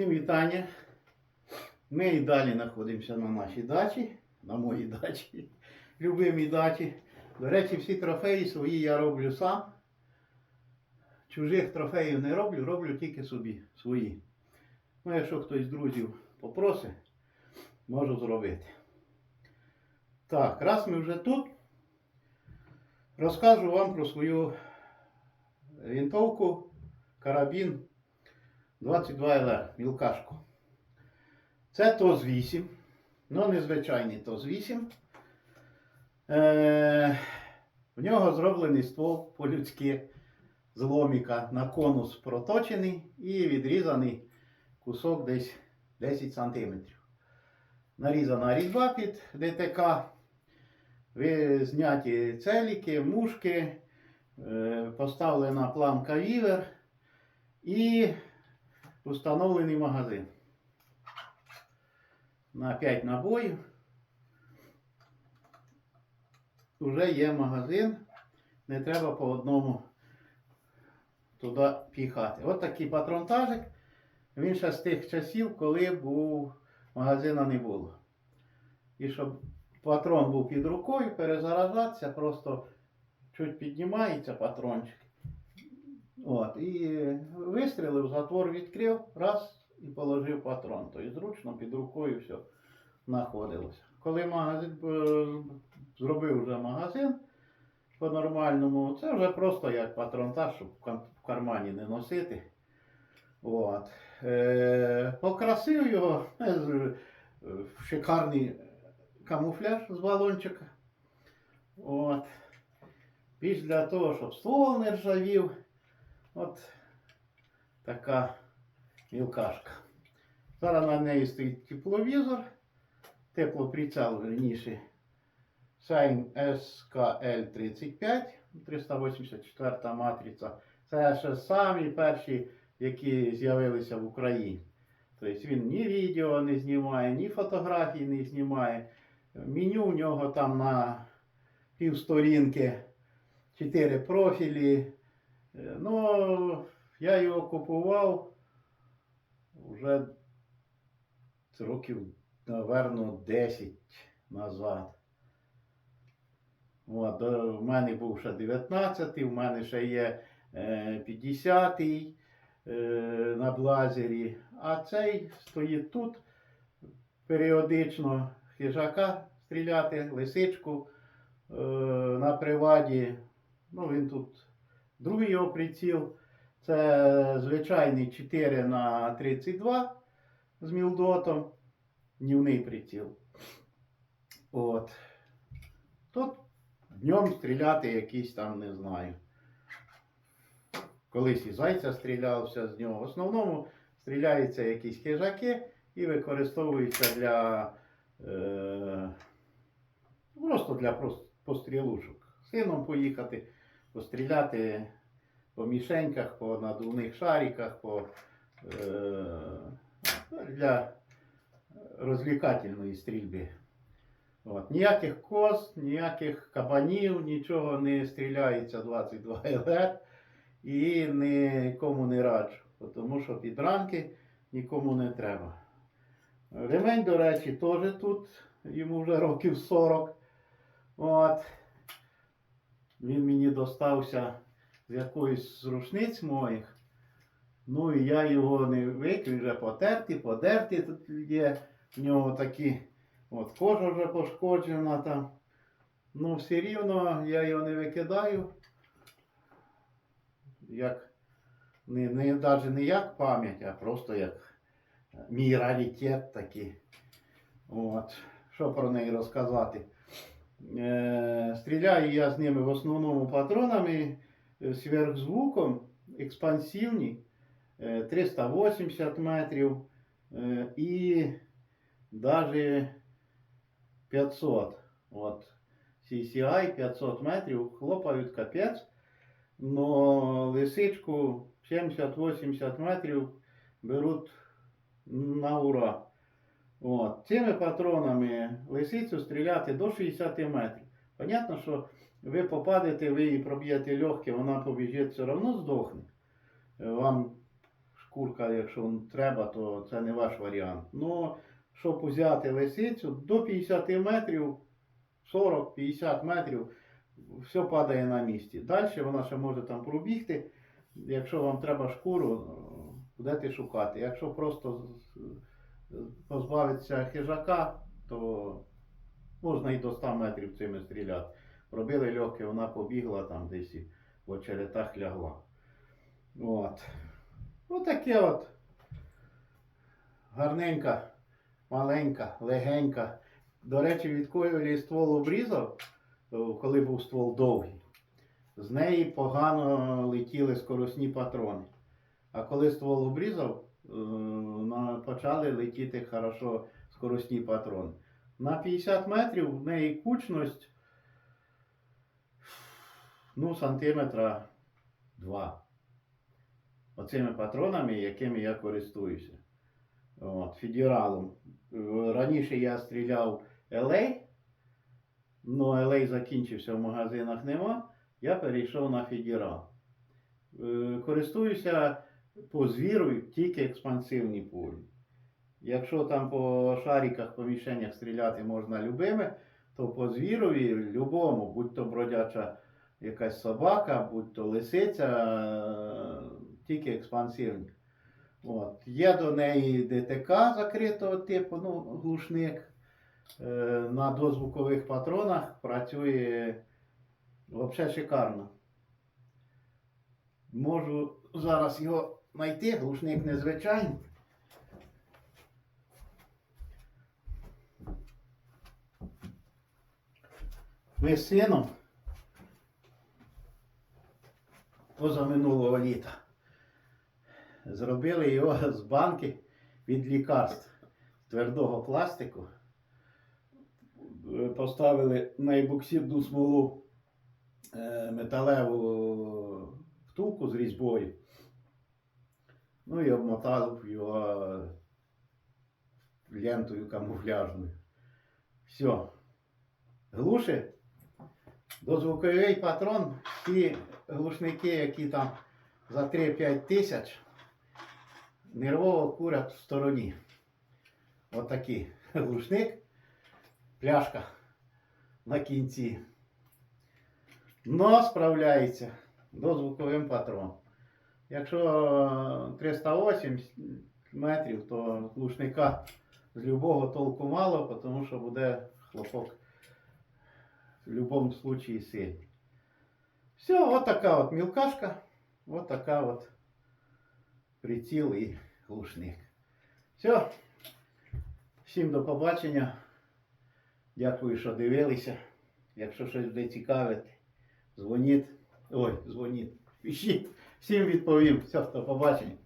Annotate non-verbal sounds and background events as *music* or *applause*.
Всім вітання. Ми і далі знаходимося на нашій дачі, на моїй дачі, *laughs* любимій дачі. До речі, всі трофеї свої я роблю сам. Чужих трофеїв не роблю, роблю тільки собі свої. Ну, якщо хтось з друзів попросить, можу зробити. Так, раз ми вже тут, розкажу вам про свою винтовку, карабін 22 ЛР, мілкашку. Це ТОЗ 8, ну незвичайний ТОЗ 8. Е, в нього зроблений ствол по-людськи з ломіка на конус проточений і відрізаний кусок десь 10 см. Нарізана різьба під ДТК, ви зняті целіки, мушки, е, поставлена планка вівер і установлений магазин. На 5 набоїв. Уже є магазин, не треба по одному туди піхати. От такий патронтажик. Він ще з тих часів, коли був магазина не було. І щоб патрон був під рукою, перезаражатися, просто чуть піднімається патрончик. От, і вистрілив, затвор відкрив, раз і положив патрон. Тобто зручно під рукою все знаходилося. Коли магазин е, зробив вже магазин по-нормальному, це вже просто як патронтаж, щоб в кармані не носити. От. Е, покрасив його е, е, в шикарний камуфляж з балончика. От. Для того, щоб ствол не ржавів. От така мілкашка. Зараз на неї стоїть тепловізор, теплоприцел верніше. Сайн SKL35, 384 матриця. Це ще самі перші, які з'явилися в Україні. Тобто він ні відео не знімає, ні фотографій не знімає. Меню у нього там на півсторінки, 4 профілі. Е, Ну, я його купував вже років, напевно, 10 назад. От, е, в мене був ще 19-й, в мене ще є е, 50-й е, на блазері, а цей стоїть тут періодично хижака стріляти, лисичку е, на приваді. Ну, він тут другий його приціл. Це звичайний 4 на 32 з мілдотом. Днівний приціл. От. Тут днем стріляти якийсь там, не знаю. Колись і зайця стрілявся з нього. В основному стріляються якісь хижаки і використовуються для е, просто для пострілушок. Сином поїхати, постріляти по мішеньках, по надувних шариках, по, е, для розвлекательної стрільби. От. Ніяких коз, ніяких кабанів, нічого не стріляється 22 ЛР і нікому не раджу, тому що підранки нікому не треба. Ремень, до речі, теж тут, йому вже років 40. От. Він мені достався з якоїсь з рушниць моїх. Ну і я його не викрив, вже потертий, подертий тут є. В нього такі, от кожа вже пошкоджена там. Ну, все рівно я його не викидаю. Як не, не, навіть не як пам'ять, а просто як мій раритет такий. От. Що про неї розказати? Е, стріляю я з ними в основному патронами е, сверхзвуком, експансивні, е, 380 метрів е, і навіть 500. От. CCI 500 метрів хлопають капець. Но лисичку 70-80 метрів беруть на ура. От. Цими патронами лисицю стріляти до 60 метрів. Понятно, що ви попадете, ви її проб'єте легке, вона побіжить, все одно здохне. Вам шкурка, якщо треба, то це не ваш варіант. Ну, щоб взяти лисицю, до 50 метрів, 40-50 метрів, все падає на місці. Далі вона ще може там пробігти. Якщо вам треба шкуру, е, будете шукати. Якщо просто позбавитися хижака, то можна і до 100 метрів цими стріляти. Робили легке, вона побігла там десь і в очеретах лягла. От. Отаке от гарненька, маленька, легенька. До речі, відколи ствол обрізав, коли був ствол довгий, з неї погано летіли скоросні патрони. А коли ствол обрізав, е, почали летіти хорошо скоросні патрони. На 50 метрів в неї кучність ну, сантиметра 2. Оцими патронами, якими я користуюся. От, федералом. Е, Раніше я стріляв LA, але LA закінчився в магазинах нема. Я перейшов на федерал. Е, Користуюся по звіру тільки експансивні пулі. Якщо там по шариках, по мішенях стріляти можна любими, то по звірові любому, будь то бродяча якась собака, будь то лисиця, тільки експансивні. От. Є до неї ДТК закритого типу, ну, глушник. Е, на дозвукових патронах працює взагалі шикарно. Можу зараз його знайти, глушник незвичайний. Ми з сином позаминулого літа зробили його з банки від лікарств твердого пластику. Поставили на ебоксидну смолу е, металеву втулку з різьбою. Ну і обмотав його лентою камуфляжною. Все. Глуши. Дозвуковий патрон, ті глушники, які там за 3-5 тисяч, нервово курять в стороні. Отакий глушник, пляшка на кінці. Но справляється дозвуковим патроном. Якщо 380 метрів, то глушника з любого толку мало, тому що буде хлопок в будь-якому случаї сильний. Все, от така от мілкашка, от така от приціл і глушник. Все. Всім до побачення. Дякую, що дивилися. Якщо щось буде цікавити, дзвоніть. Ой, дзвоніть. Пишіть. Всім відповім. Все, до побачення.